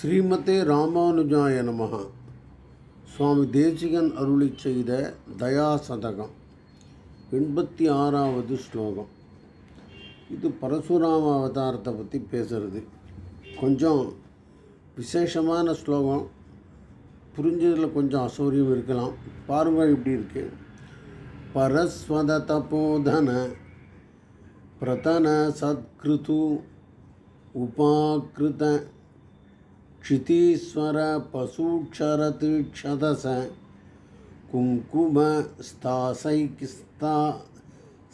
ஸ்ரீமதே ராமானுஜாய நமக சுவாமி தேசிகன் அருளி செய்த தயாசதகம் எண்பத்தி ஆறாவது ஸ்லோகம். இது பரசுராம அவதாரத்தை பற்றி பேசுகிறது கொஞ்சம் விசேஷமான ஸ்லோகம். புரிஞ்சதில் கொஞ்சம் அசௌரியம் இருக்கலாம். பாருங்கள் இப்படி இருக்கு. பரஸ்வத தபோதன பிரதன சத்கிருது உபாக்கிருத क्षितीस्वर पशुक्षरतिक्षतस कुङ्कुमस्तासैस्ता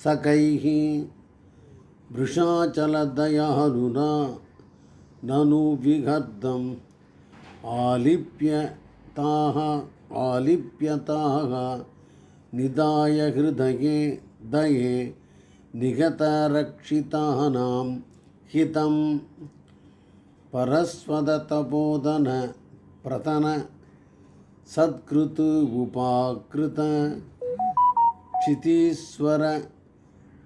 सकैः वृषाचलदयारुना ननु विहर्दम् आलिप्यताः आलिप्यताः निधाय हृदये दये निगतरक्षितानां हितम् परस्वदतबोधन प्रतन सत्कृत उपाकृत क्षितीश्वर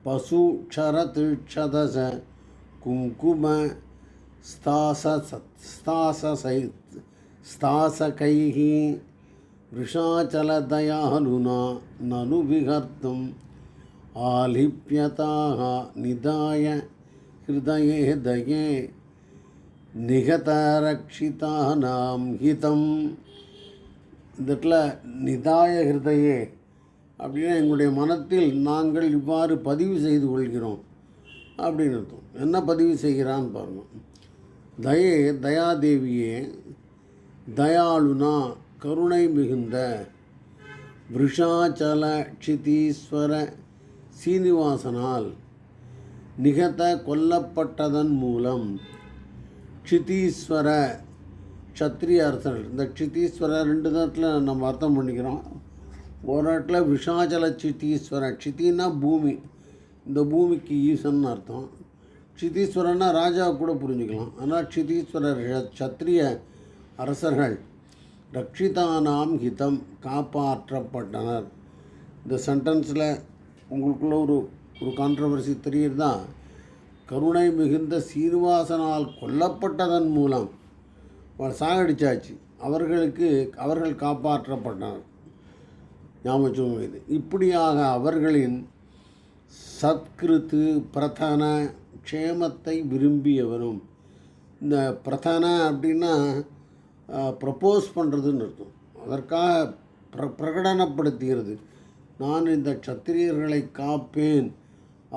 पशुक्षरतिक्षदस कुङ्कुम स्तासकैः वृषाचलदयालुना ननु विहर्तुम् आलिप्यताः निधाय हृदये दये நிகதாரக்ஷிதானாம் ஹிதம். இந்த இடத்துல நிதாய ஹிருதயே. அப்படின்னா எங்களுடைய மனத்தில் நாங்கள் இவ்வாறு பதிவு செய்து கொள்கிறோம். அப்படின்னு அர்த்தம். என்ன பதிவு செய்கிறான்னு பாருங்கள் தயே தயாதேவியே தயாளுனா கருணை மிகுந்த விஷாச்சல க்ஷிதீஸ்வர சீனிவாசனால் நிகத கொல்லப்பட்டதன் மூலம் க்ஷிதீஸ்வர க்ஷத்ரிய அரசர்கள். இந்த க்ஷிதீஸ்வர ரெண்டு நேரத்தில் நம்ம அர்த்தம் பண்ணிக்கிறோம். ஒரு இடத்துல விஷாச்சல க்ஷிதீஸ்வர க்ஷிதின்னா பூமி. இந்த பூமிக்கு ஈசன் அர்த்தம். க்ஷிதீஸ்வரன்னா ராஜா கூட புரிஞ்சுக்கலாம். ஆனால் க்ஷிதீஸ்வரர் க்ஷத்ரிய அரசர்கள் ரக்ஷிதானாம் ஹிதம் காப்பாற்றப்பட்டனர். இந்த சென்டென்ஸில் உங்களுக்குள்ள ஒரு ஒரு கான்ட்ரவர்சி தெரியுறதா கருணை மிகுந்த சீனிவாசனால் கொல்லப்பட்டதன் மூலம் சாகடிச்சாச்சு. அவர்களுக்கு அவர்கள் காப்பாற்றப்பட்டனர். ஞாபகம் இது இப்படியாக அவர்களின் சத்கிருத்து பிரதன க்ஷேமத்தை விரும்பியவரும் இந்த பிரதான அப்படின்னா ப்ரப்போஸ் பண்ணுறதுன்னு அர்த்தம். அதற்காக பிர பிரகடனப்படுத்துகிறது நான் இந்த சத்திரியர்களை காப்பேன்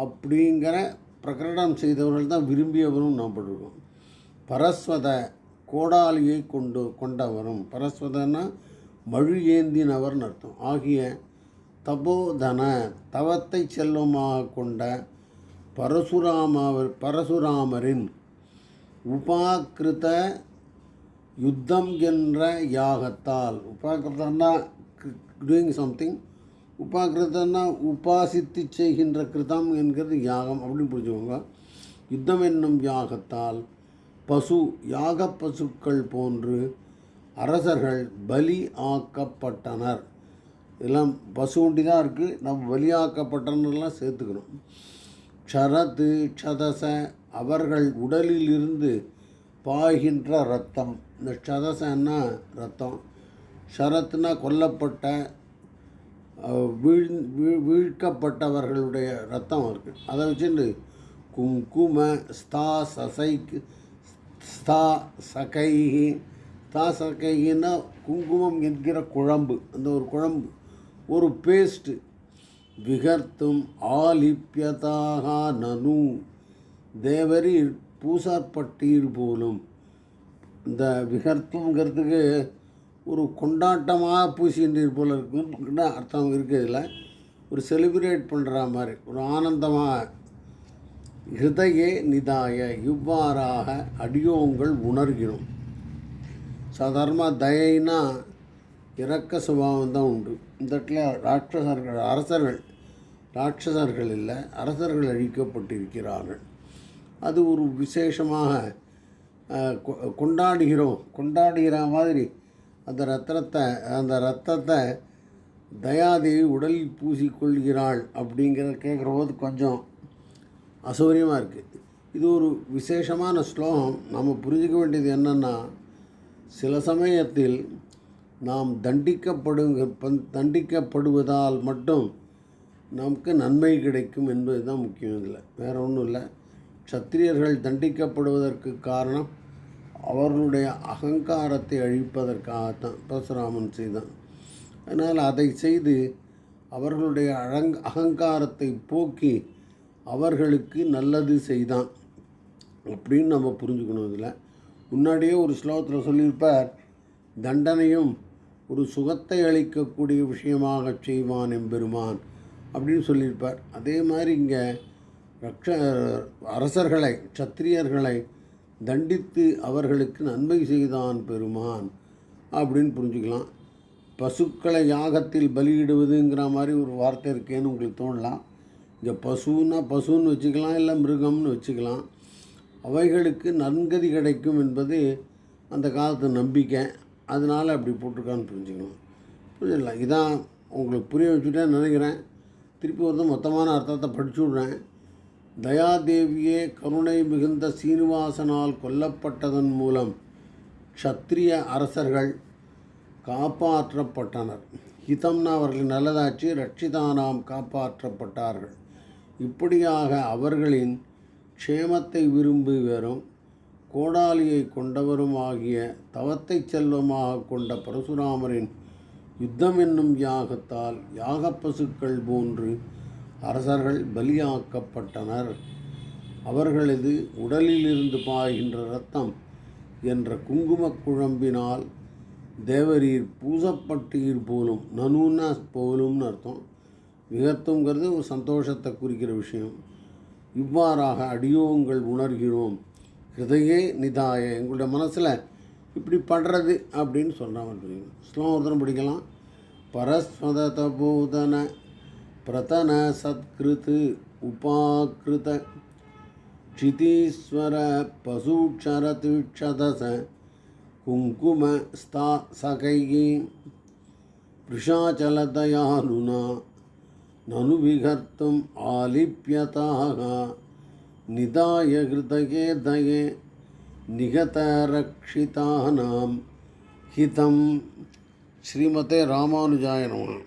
அப்படிங்கிற பிரகடனம் செய்தவர்கள் தான் விரும்பியவரும் நாம் பட்டிருக்கோம். பரஸ்வத கோடாலியை கொண்டு கொண்டவரும். பரஸ்வதனா மழு ஏந்தினவர்னு அர்த்தம். ஆகிய தபோதன தவத்தை செல்வமாக கொண்ட பரசுராமாவர் பரசுராமரின் உபாக்கிருத யுத்தம் என்ற யாகத்தால் உபாக்கிருதன்னா டூயிங் சம்திங் உபாகிருதன்னா உபாசித்து செய்கின்ற கிருதம் என்கிறது யாகம் அப்படின்னு புரிஞ்சுக்கோங்க. யுத்தம் என்னும் யாகத்தால் பசு யாக பசுக்கள் போன்று அரசர்கள் பலி ஆக்கப்பட்டனர். இதெல்லாம் பசு ஒண்டி தான் இருக்குது நம்ம பலியாக்கப்பட்டனர்லாம் சேர்த்துக்கணும். க்ஷரத்து க்ஷதச அவர்கள் உடலில் இருந்து பாய்கின்ற ரத்தம் இந்த க்ஷதசன்னா ரத்தம் ஷரத்துனா கொல்லப்பட்ட வீழ் வீழ்க்கப்பட்டவர்களுடைய ரத்தம் இருக்குது அதை வச்சுட்டு குங்கும ஸ்தா சசைக்கு ஸ்தா சகைஹி. ஸ்தா சகைகின்னா குங்குமம் என்கிற குழம்பு. அந்த ஒரு குழம்பு. ஒரு பேஸ்ட்டு விகர்த்தும் ஆலிப்பியதாக நனு. தேவரி பூசாற்பட்டீர் போலும். இந்த விகர்த்தங்கிறதுக்கு ஒரு கொண்டாட்டமாக பூசின்றீர் போல இருக்குன்னு அர்த்தம் இருக்குது இதில்? ஒரு செலிப்ரேட் பண்ணுற மாதிரி ஒரு ஆனந்தமாக. ஹிருதயே நிதாய இவ்வாறாக அடியோங்கள் உணர்கிறோம். சாதாரணமாக தயைனா இறக்க சுபாவம் தான் உண்டு. இந்த இடத்துல ராட்சசர்கள் அரசர்கள் ராட்சசர்கள் இல்லை அரசர்கள் அழிக்கப்பட்டிருக்கிறார்கள். அது ஒரு விசேஷமாக கொண்டாடுகிறோம். கொண்டாடுகிற மாதிரி அந்த ரத்தனத்தை அந்த ரத்தத்தை தயாதேவி உடலில் பூசிக்கொள்கிறாள் அப்படிங்கிறத கேட்குற போது கொஞ்சம் அசௌகரியமாக இருக்குது இது ஒரு விசேஷமான ஸ்லோகம். நம்ம புரிஞ்சிக்க வேண்டியது என்னென்னா சில சமயத்தில் நாம் தண்டிக்கப்படுங்க பந்- தண்டிக்கப்படுவதால் மட்டும் நமக்கு நன்மை கிடைக்கும் என்பது தான் முக்கியம் இதில். வேறு ஒன்றும் இல்லை. சத்திரியர்கள் தண்டிக்கப்படுவதற்கு காரணம் அவர்களுடைய அகங்காரத்தை அழிப்பதற்காகத்தான் பரசுராமன் செய்தான். அதனால் அதை செய்து அவர்களுடைய அழங் அகங்காரத்தை போக்கி அவர்களுக்கு நல்லது செய்தான். அப்படின்னு நம்ம புரிஞ்சுக்கணும் இதில். முன்னாடியே ஒரு ஸ்லோகத்தில் சொல்லியிருப்பார் தண்டனையும் ஒரு சுகத்தை அளிக்கக்கூடிய விஷயமாக செய்வான் எம்பெருமான். அப்படின்னு சொல்லியிருப்பார். அதே மாதிரி இங்கே ரக்ஷ அரசர்களை சத்திரியர்களை தண்டித்து அவர்களுக்கு நன்மை செய்தான் பெருமான். அப்படின்னு புரிஞ்சுக்கலாம். பசுக்களை யாகத்தில் பலியிடுவதுங்கிற மாதிரி ஒரு வார்த்தை இருக்கேன்னு உங்களுக்கு தோணலாம். இங்கே பசுன்னா பசுன்னு வச்சுக்கலாம் இல்லை மிருகம்னு வச்சுக்கலாம். அவைகளுக்கு நன்கதி கிடைக்கும் என்பது அந்த காலத்து நம்பிக்கை. அதனால் அப்படி போட்டிருக்கான்னு புரிஞ்சுக்கலாம். புரிஞ்சிடலாம் இதான் உங்களுக்கு புரிய வச்சுட்டேன்னு நினைக்கிறேன். திருப்பி வந்து மொத்தமான அர்த்தத்தை படிச்சு விட்றேன். தயாதேவியே கருணை மிகுந்த சீனிவாசனால் கொல்லப்பட்டதன் மூலம் க்ஷத்திரிய அரசர்கள் காப்பாற்றப்பட்டனர். ஹிதம்னா அவர்கள் நல்லதாச்சு ரட்சிதானாம் காப்பாற்றப்பட்டார்கள். இப்படியாக அவர்களின் க்ஷேமத்தை விரும்பி வரும் கோடாலியை கொண்டவரும் ஆகிய தவத்தை செல்வமாக கொண்ட பரசுராமரின் யுத்தம் என்னும் யாகத்தால் யாகப்பசுக்கள் போன்று அரசர்கள் பலியாக்கப்பட்டனர். அவர்களது உடலிலிருந்து பாய்கின்ற இரத்தம் என்ற குங்குமக் குழம்பினால் தேவரீர் பூசப்பட்டீர் போலும் நனுன்னா போலும்னு அர்த்தம். விகத்துங்கிறது ஒரு சந்தோஷத்தை குறிக்கிற விஷயம். இவ்வாறாக அடியோங்கள் உணர்கிறோம். ஹிருதயே நிதாய எங்களுடைய மனசில் இப்படி படுறது அப்படின்னு சொல்கிறாங்க ஸ்லோகம் ஒருத்தரம் படிக்கலாம். பரஸ்வத தபோதன प्रतन सत्कृत उपाकृत क्षितीश्वर कुंकुम स्था सकैः वृषाचलदयालुना ननु विहर्तुम् आलिप्यता निधाय हृदये दये निगतरक्षितानां हितम। श्रीमते रामानुजाय नमः।